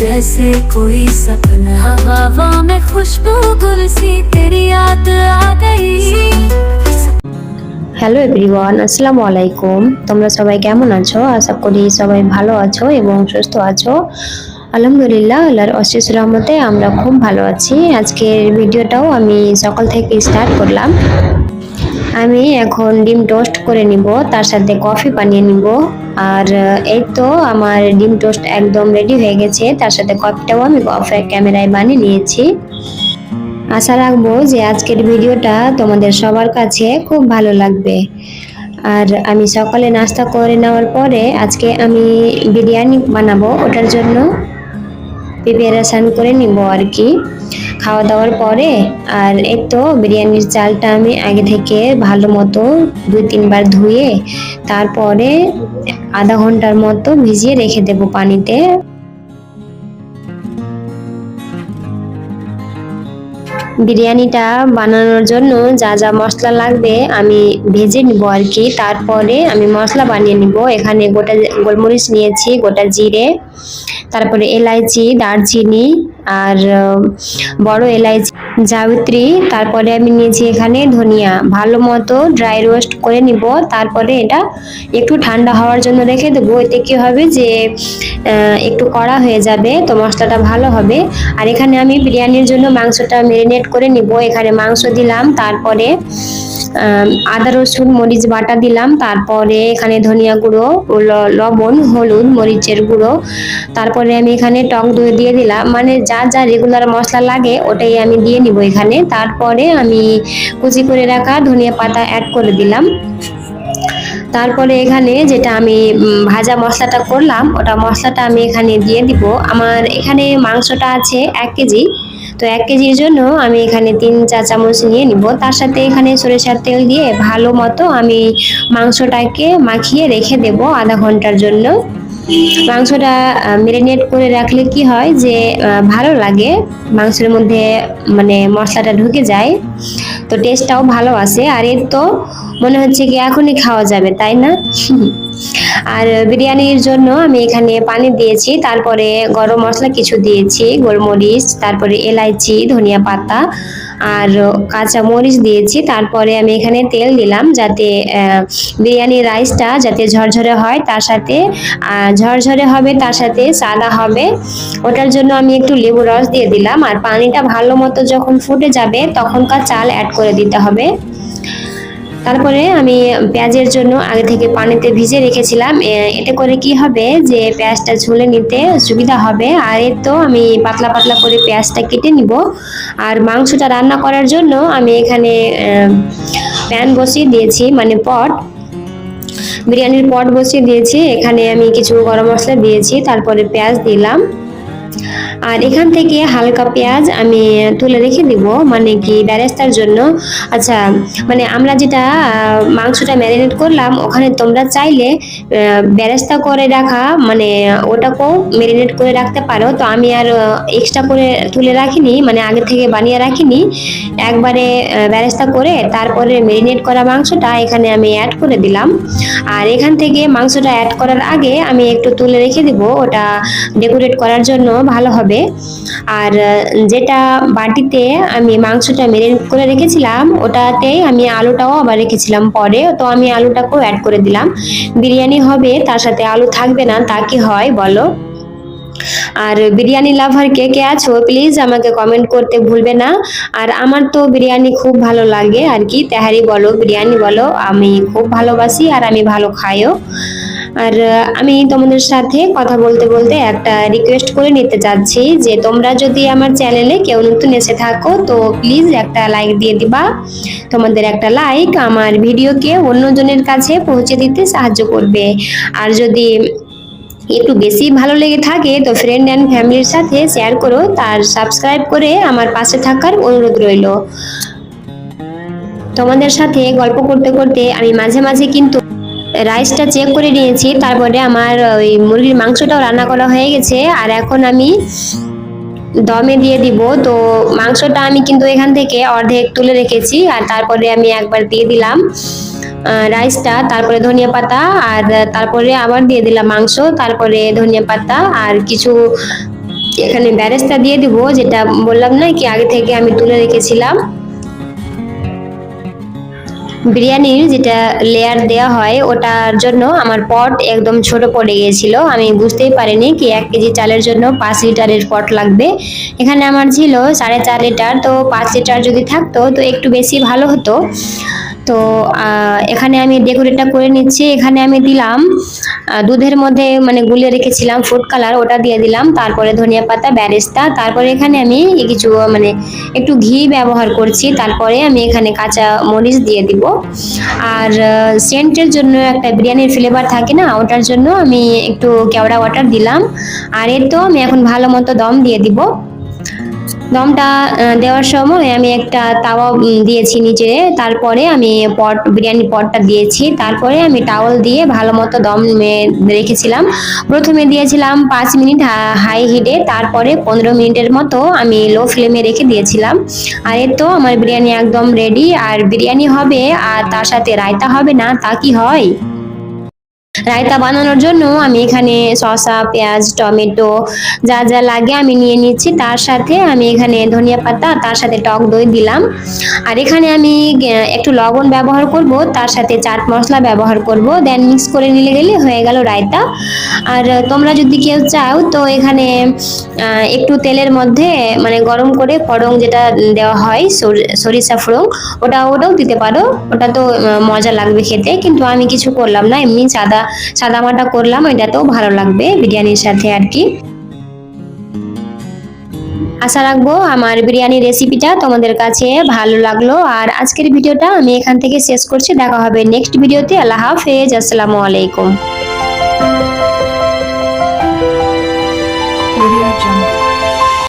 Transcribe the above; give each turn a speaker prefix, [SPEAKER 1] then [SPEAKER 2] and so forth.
[SPEAKER 1] पे रंग बदले जैसे कोई सपना हवा में खुशबू गुल सी तेरी याद आ गई
[SPEAKER 2] হ্যালো এভরিওয়ান আসসালামু আলাইকুম তোমরা সবাই কেমন আছো আশা করি সবাই ভালো আছো এবং সুস্থ আছো আলহামদুলিল্লাহ আল্লাহর অশেষ রহমতে আমরা খুব ভালো আছি আজকের ভিডিওটাও আমি সকাল থেকে স্টার্ট করলাম আমি এখন ডিম টোস্ট করে নিব, তার সাথে কফি বানিয়ে নিব। আর এই তো আমার ডিম টোস্ট একদম রেডি হয়ে গেছে, তার সাথে কফিটাও আমি অফ ক্যামেরায় বানিয়ে নিয়েছি। আশা রাখব যে আজকের ভিডিওটা তোমাদের সবার কাছে খুব ভালো লাগবে। আর আমি সকালে নাস্তা করে নেওয়ার পরে আজকে আমি বিরিয়ানি বানাবো ওটার জন্য। প্রিপারেশান করে নিব আর কি। খাওয়া দাওয়ার পরে, আর এই তো বিরিয়ানির চালটা আমি আগে থেকে ভালো মতো দুই তিনবার ধুয়ে, তারপরে আধা ঘণ্টার মতো ভিজিয়ে রেখে দেবো পানিতে। বিরিয়ানিটা বানানোর জন্য যা যা মশলা লাগবে আমি ভেজে নিব আর কি। তারপরে আমি মশলা বানিয়ে নিব। এখানে গোটা গোলমরিচ নিয়েছি, গোটা জিরে, তারপরে এলাইচি, দারচিনি আর বড় এলাইচি জাবিত্রী তারপরে আমি নিয়েছি এখানে ধনিয়া। ভালো মতো ড্রাই রোস্ট করে নিব, তারপরে এটা একটু ঠান্ডা হওয়ার জন্য রেখে দেবো। এতে কি হবে যে একটু কড়া হয়ে যাবে, তো মশলাটা ভালো হবে। আর এখানে আমি বিরিয়ানির জন্য মাংসটা মেরিনেট করে নিব। এখানে মাংস দিলাম, তারপরে আদা, রসুন, মরিচ বাটা দিলাম, তারপরে এখানে ধনিয়া গুঁড়ো লবণ, হলুদ, মরিচের গুঁড়ো। তারপরে আমি এখানে টক দই দিয়ে দিলাম। মানে যা যা রেগুলার মশলা লাগে ওটাই আমি দিয়ে নিব এখানে। তারপরে আমি কুচি করে রাখা ধনিয়া পাতা অ্যাড করে দিলাম। তারপরে এখানে যেটা আমি ভাজা মশলাটা করলাম, ওটা মশলাটা আমি এখানে দিয়ে দিব। আমার এখানে মাংসটা আছে এক কেজি, তো এক কেজির জন্য আমি এখানে তিন চা চামচ নিয়ে নিব। তার সাথে এখানে সরিষার তেল দিয়ে ভালো মতো আমি মাংসটাকে মাখিয়ে রেখে দেব আধা ঘণ্টার জন্য। মাংসটা মেরিনেট করে রাখলে কি হয় যে ভালো লাগে। মাংসের মধ্যে মানে মশলাটা ঢুকে যায়। তো টেস্টটাও ভালো আসে। আর এর তো মনে হচ্ছে কি এখনই খাওয়া যাবে, তাই না? আর বিরিয়ানির জন্য আমি এখানে পানি দিয়েছি, তারপরে গরম মশলা কিছু দিয়েছি, গোলমরিচ, তারপরে এলাইচি, ধনিয়া পাতা আর কাঁচা মরিচ দিয়েছি। তারপরে আমি এখানে তেল দিলাম যাতে বিরিয়ানি রাইসটা যাতে ঝরঝরে হয় তার সাথে ঝরঝরে হবে তার সাথে সাদা হবে। ওটার জন্য আমি একটু লেবু রস দিয়ে দিলাম। আর পানিটা ভালো মতো যখন ফুটে যাবে তখনকার চাল অ্যাড করে দিতে হবে। তারপরে আমি পেঁয়াজের জন্য আগে থেকে পানিতে ভিজে রেখেছিলাম। এতে করে কি হবে যে পেঁয়াজটা ঝুলে নিতে সুবিধা হবে। আর এর তো আমি পাতলা পাতলা করে পেঁয়াজটা কেটে নিব। আর মাংসটা রান্না করার জন্য আমি এখানে প্যান বসিয়ে দিয়েছি মানে পট। বিরিয়ানির পট বসিয়ে দিয়েছি। এখানে আমি কিছু গরম মশলা দিয়েছি, তারপরে পেঁয়াজ দিলাম। আর এখান থেকে হালকা পেঁয়াজ আমি তুলে রেখে দিব মানে কি ব্যারেস্তার জন্য। আচ্ছা মানে আমরা যেটা মাংসটা ম্যারিনেট করলাম ওখানে তোমরা চাইলে আহ, বেরেস্তা করে রাখা মানে ওটাকেও ম্যারিনেট করে রাখতে পারো। তো আমি আর এক্সট্রা করে তুলে রাখিনি মানে আগে থেকে বানিয়ে রাখিনি। একবারে আহ, বেরেস্তা করে তারপরে ম্যারিনেট করা মাংসটা এখানে আমি অ্যাড করে দিলাম। আর এখান থেকে মাংসটা অ্যাড করার আগে আমি একটু তুলে রেখে দিব ওটা ডেকোরেট করার জন্য ভালো হবে। আর যেটা বাটিতে আমি মাংসটা মেরিনেট করে রেখেছিলাম, ওটাতে আমি আলুটাও আবার রেখেছিলাম পরে। তো আমি আলুটাকেও অ্যাড করে দিলাম। বিরিয়ানি হবে, তার সাথে আলু থাকবে না, তা কি হয় বলো? আর বিরিয়ানি লাভার কে কে আছো? প্লিজ আমাকে কমেন্ট করতে ভুলবে না। আর আমার তো বিরিয়ানি খুব ভালো লাগে আর কি। তেহারি বলো, বিরিয়ানি বলো, আমি খুব ভালোবাসি আর আমি ভালো খাইও। আর আমি তোমাদের সাথে কথা বলতে বলতে একটা রিকোয়েস্ট করে নিতে চাচ্ছি যে তোমরা যদি আমার চ্যানেলে কেউ নতুন এসে থাকো, তো প্লিজ একটা লাইক দিয়ে দিবা। তোমাদের একটা লাইক আমার ভিডিওকে অন্যজনের কাছে পৌঁছে দিতে সাহায্য করবে। আর যদি একটু বেশি ভালো লেগে থাকে, তো ফ্রেন্ড অ্যান্ড ফ্যামিলির সাথে শেয়ার করো, তার সাবস্ক্রাইব করে আমার পাশে থাকার অনুরোধ রইল। তোমাদের সাথে গল্প করতে করতে আমি মাঝে মাঝে কিন্তু রাইসটা চেক করে নিয়েছি, তারপরে আমার ওই মুরগির মাংসটাও রান্না করা হয়ে গেছে, আর এখন আমি দমে দিয়ে দিব। তো মাংসটা আমি কিন্তু এখান থেকে অর্ধেক তুলে রেখেছি, আর তারপরে আমি একবার দিয়ে দিলাম রাইসটা তারপরে ধনিয়া পাতা, আর তারপরে আবার দিয়ে দিলাম মাংস, তারপরে ধনিয়া পাতা, আর কিছু এখানে ব্যারেস্তা দিয়ে দিব, যেটা বললাম না কি, আগে থেকে আমি তুলে রেখেছিলাম। বিরিয়ানির যেটা লেয়ার দেয়া হয়, ওটার জন্য আমার পট একদম ছোট পড়ে গিয়েছিল। আমি বুঝতেই পারিনি কি এক কেজি চালের জন্য পাঁচ লিটারের পট লাগবে। এখানে আমার ছিল সাড়ে চার লিটার, তো পাঁচ লিটার যদি থাকতো, তো একটু বেশি ভালো হতো। তো এখানে আমি ডেকোরেটটা করে নিচ্ছি। এখানে আমি দিলাম দুধের মধ্যে মানে গুলিয়ে রেখেছিলাম ফুড কালার ওটা দিয়ে দিলাম। তারপরে ধনিয়া পাতা ব্যারেস্তা তারপরে এখানে আমি কিছু মানে একটু ঘি ব্যবহার করছি। তারপরে আমি এখানে কাঁচা মরিচ দিয়ে দিব। আর সেন্টের জন্য একটা বিরিয়ানির ফ্লেভার থাকে না, ওটার জন্য আমি একটু কেওড়া ওয়াটার দিলাম। আর এর তো আমি এখন ভালো মতো দম দিয়ে দিব। দমটা দেওয়ার সময় আমি একটা তাওয়া দিয়েছি নিচে। তারপরে আমি পট বিরিয়ানি পটটা দিয়েছি। তারপরে আমি টাওয়াল দিয়ে ভালো মতো দম রেখেছিলাম। প্রথমে দিয়েছিলাম পাঁচ মিনিট হাই হিটে। তারপরে পনেরো মিনিটের মতো আমি লো ফ্লেমে রেখে দিয়েছিলাম। আর এর তো আমার বিরিয়ানি একদম রেডি আর বিরিয়ানি হবে, আর তার সাথে রায়তা হবে না, তা কি হয়? রায়তা বানানোর জন্য আমি এখানে শসা, পেঁয়াজ, টমেটো যা যা লাগে আমি নিয়ে নিচ্ছি। তার সাথে আমি এখানে ধনিয়া পাতা, তার সাথে টক দই দিলাম। আর এখানে আমি একটু লবণ ব্যবহার করব, তার সাথে চাট মশলা ব্যবহার করব। দেন মিক্স করে নিলে গেলে হয়ে গেল রায়তা। আর তোমরা যদি কেউ চাও, তো এখানে একটু তেলের মধ্যে মানে গরম করে ফড়ং যেটা দেওয়া হয়, সর- সরিষা ফড়ং ওটা, ওটাও দিতে পারো। ওটা তো মজা লাগবে খেতে। কিন্তু আমি কিছু করলাম না, এমনি সাদা সাদা মাটা করলাম, এটাতেও ভালো লাগবে, বিরিয়ানির সাথে আর কি। আশা রাখব আমার বিরিয়ানি রেসিপিটা তোমাদের কাছে ভালো লাগল। আর আজকের ভিডিওটা আমি এখান থেকে শেষ করছি, দেখা হবে নেক্সট ভিডিওতে আল্লাহ হাফেজ, আসসালামু আলাইকুম।